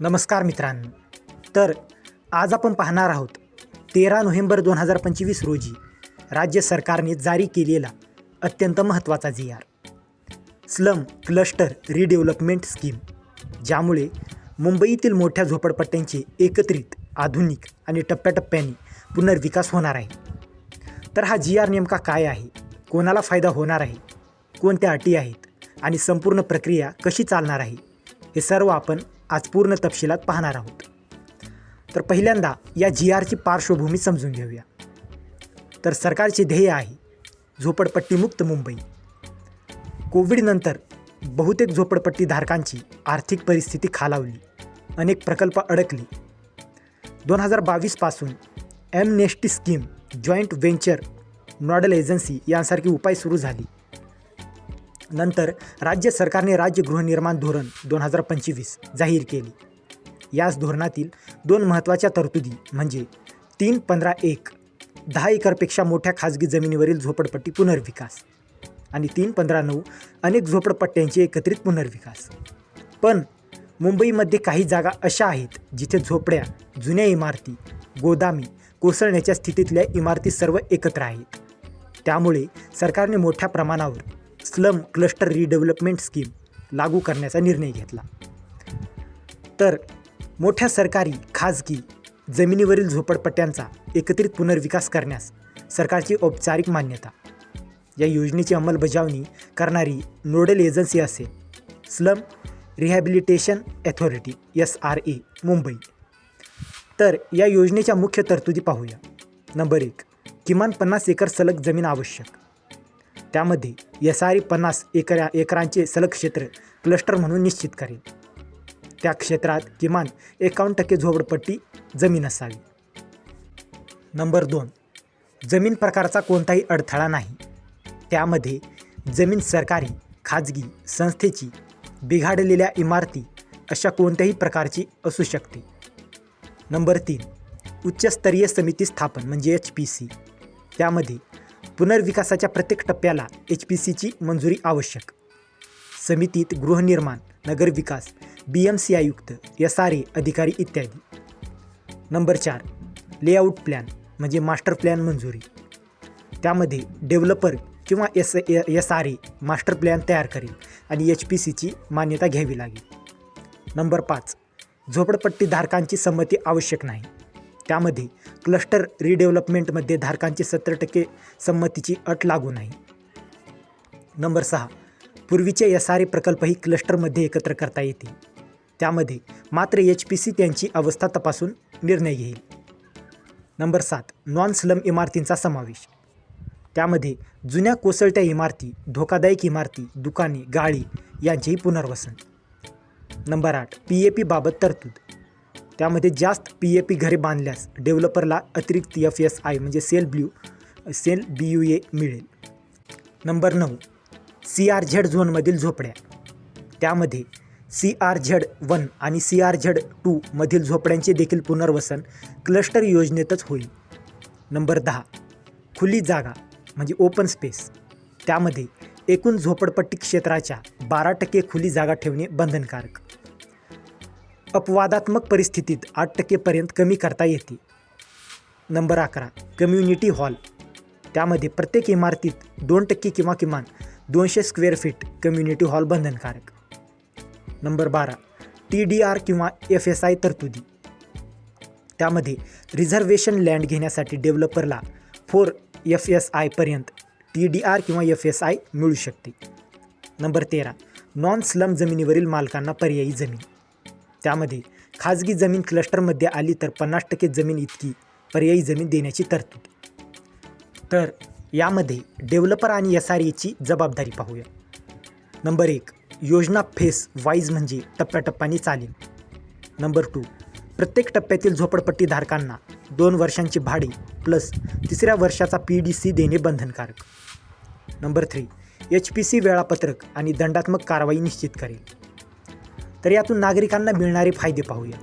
नमस्कार मित्रांनो. तर आज आपण पाहणार आहोत तेरा नोव्हेंबर दोन हजार पंचवीस रोजी राज्य सरकारने जारी केलेला अत्यंत महत्त्वाचा G R. Slum cluster redevelopment scheme ज्यामुळे मुंबईतील मोठ्या झोपडपट्ट्यांचे एकत्रित आधुनिक आणि टप्प्याटप्प्याने पुनर्विकास होणार आहे. तर हा जी आर नेमका काय आहे? कोणाला फायदा होणार आहे? कोणत्या अटी आहेत? आणि संपूर्ण प्रक्रिया कशी चालणार आहे? हे सर्व आपण आज पूर्ण तपशिलात पाहणार आहोत. तर पहिल्यांदा या जी आरची पार्श्वभूमी समजून घेऊया. तर सरकारचे ध्येय आहे झोपडपट्टीमुक्त मुंबई. कोविडनंतर बहुतेक झोपडपट्टीधारकांची आर्थिक परिस्थिती खालावली. अनेक प्रकल्प अडकले. दोन हजार बावीसपासून amnesty scheme joint venture nodal agency यांसारखी उपाय सुरू झाली. नंतर राज्य सरकारने राज्य गृहनिर्माण धोरण दोन हजार पंचवीस जाहीर केले. याच धोरणातील दोन महत्त्वाच्या तरतुदी म्हणजे तीन पंधरा एक दहा एकरपेक्षा मोठ्या खाजगी जमिनीवरील झोपडपट्टी पुनर्विकास आणि तीन पंधरा नऊ अनेक झोपडपट्ट्यांचे एकत्रित पुनर्विकास. पण मुंबईमध्ये काही जागा अशा आहेत जिथे झोपड्या जुन्या इमारती गोदामी कोसळण्याच्या स्थितीतल्या इमारती सर्व एकत्र आहेत. त्यामुळे सरकारने मोठ्या प्रमाणावर स्लम क्लस्टर रिडेव्हलपमेंट स्कीम लागू करण्याचा निर्णय घेतला. तर मोठ्या सरकारी खाजगी जमिनीवरील झोपडपट्ट्यांचा एकत्रित पुनर्विकास करण्यास सरकारची औपचारिक मान्यता. या योजनेची अंमलबजावणी करणारी नोडल एजन्सी असेल slum rehabilitation authority S R A Mumbai. तर या योजनेच्या मुख्य तरतुदी पाहूया. नंबर एक किमान पन्नास एकर सलग जमीन आवश्यक. त्यामध्ये एस पन्नास एकरा एकरांचे सलग क्षेत्र क्लस्टर म्हणून निश्चित करेल. त्या क्षेत्रात किमान एकावन्न टक्के झोपडपट्टी जमीन असावी. नंबर दोन जमीन प्रकारचा कोणताही अडथळा नाही. त्यामध्ये जमीन सरकारी खाजगी संस्थेची बिघाडलेल्या इमारती अशा कोणत्याही प्रकारची असू शकते. नंबर तीन उच्चस्तरीय समिती स्थापन म्हणजे एच पी सी. त्यामध्ये पुनर्विकासाच्या प्रत्येक टप्प्याला एच पी सीची मंजुरी आवश्यक. समितीत गृहनिर्माण नगरविकास बी एम सी आयुक्त एस आर ए अधिकारी इत्यादी. नंबर चार लेआउट प्लॅन म्हणजे मास्टर प्लॅन मंजुरी. त्यामध्ये डेव्हलपर किंवा S S R A master plan तयार करेल आणि एच पी सीची मान्यता घ्यावी लागेल. नंबर पाच झोपडपट्टी धारकांची संमती आवश्यक नाही. त्यामध्ये क्लस्टर रिडेव्हलपमेंटमध्ये धारकांची सत्तर टक्के संमतीची अट लागू नाही. नंबर सहा पूर्वीचे एस आर ए प्रकल्पही क्लस्टरमध्ये एकत्र करता येतील. त्यामध्ये मात्र एच पी सी त्यांची अवस्था तपासून निर्णय घेईल. नंबर सात नॉन स्लम इमारतींचा समावेश. त्यामध्ये जुन्या कोसळत्या इमारती धोकादायक इमारती दुकाने गाळी यांचेही पुनर्वसन. नंबर आठ पी ए पीबाबत तरतूद. त्यामध्ये जास्त पी ए पी घरे बांधल्यास डेव्हलपरला अतिरिक्त एफ एस आय म्हणजे sale blue sale B U A मिळेल. नंबर नऊ सी आर झेड झोनमधील झोपड्या. त्यामध्ये सी आर झेड वन आणि सी आर झेड टूमधील झोपड्यांचे देखील पुनर्वसन क्लस्टर योजनेतच होईल. नंबर दहा खुली जागा म्हणजे ओपन स्पेस. त्यामध्ये एकूण झोपडपट्टी क्षेत्राच्या बारा टक्के खुली जागा ठेवणे बंधनकारक. अपवादात्मक परिस्थितीत आठ टक्केपर्यंत कमी करता येते. नंबर अकरा कम्युनिटी हॉल त्यामध्ये प्रत्येक इमारतीत दोन टक्के किंवा किमान दोनशे स्क्वेअर फीट कम्युनिटी हॉल बंधनकारक. नंबर बारा टी डी आर किंवा एफ एस आय तरतुदी. त्यामध्ये रिझर्वेशन लँड घेण्यासाठी डेव्हलपरला फोर एफ एस आयपर्यंत टी डी आर किंवा एफ एस आय मिळू शकते. नंबर तेरा नॉन स्लम जमिनीवरील मालकांना पर्यायी जमीन. त्यामध्ये खाजगी जमीन क्लस्टरमध्ये आली तर पन्नास टक्के जमीन इतकी पर्यायी जमीन देण्याची तरतूद. तर यामध्ये डेव्हलपर आणि एस आर एची जबाबदारी पाहूया. नंबर एक योजना फेस वाईज म्हणजे टप्प्याटप्प्याने चालेल नंबर टू प्रत्येक टप्प्यातील झोपडपट्टी धारकांना दोन वर्षांची भाडे प्लस तिसऱ्या वर्षाचा पी डी सी देणे बंधनकारक. Number three H P C वेळापत्रक आणि दंडात्मक कारवाई निश्चित करेल. तर यातून नागरिकांना मिळणारे फायदे पाहूया.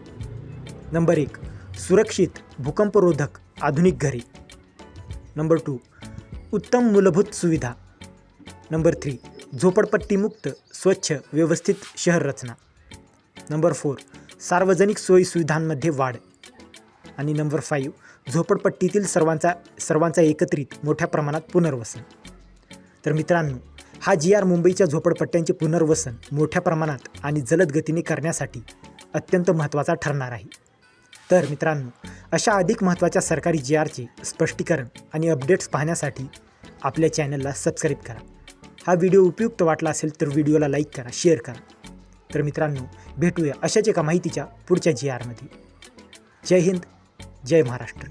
नंबर एक सुरक्षित भूकंपरोधक आधुनिक घरे. नंबर टू उत्तम मूलभूत सुविधा. नंबर थ्री झोपडपट्टीमुक्त स्वच्छ व्यवस्थित शहर रचना. नंबर फोर सार्वजनिक सोयीसुविधांमध्ये वाढ. आणि नंबर फाईव्ह झोपडपट्टीतील सर्वांचा सर्वांचा एकत्रित मोठ्या प्रमाणात पुनर्वसन. तर मित्रांनो हा जी आर मुंबईच्या झोपडपट्ट्यांचे पुनर्वसन मोठ्या प्रमाणात आणि जलद गतीने करण्यासाठी अत्यंत महत्त्वाचा ठरणार आहे. तर मित्रांनो अशा अधिक महत्त्वाच्या सरकारी जी आरचे स्पष्टीकरण आणि अपडेट्स पाहण्यासाठी आपल्या चॅनलला सबस्क्राईब करा. हा व्हिडिओ उपयुक्त वाटला असेल तर व्हिडिओला लाईक करा शेअर करा. तर मित्रांनो भेटूया अशाच एका माहितीच्या पुढच्या जी आरमध्ये. जय हिंद जय महाराष्ट्र.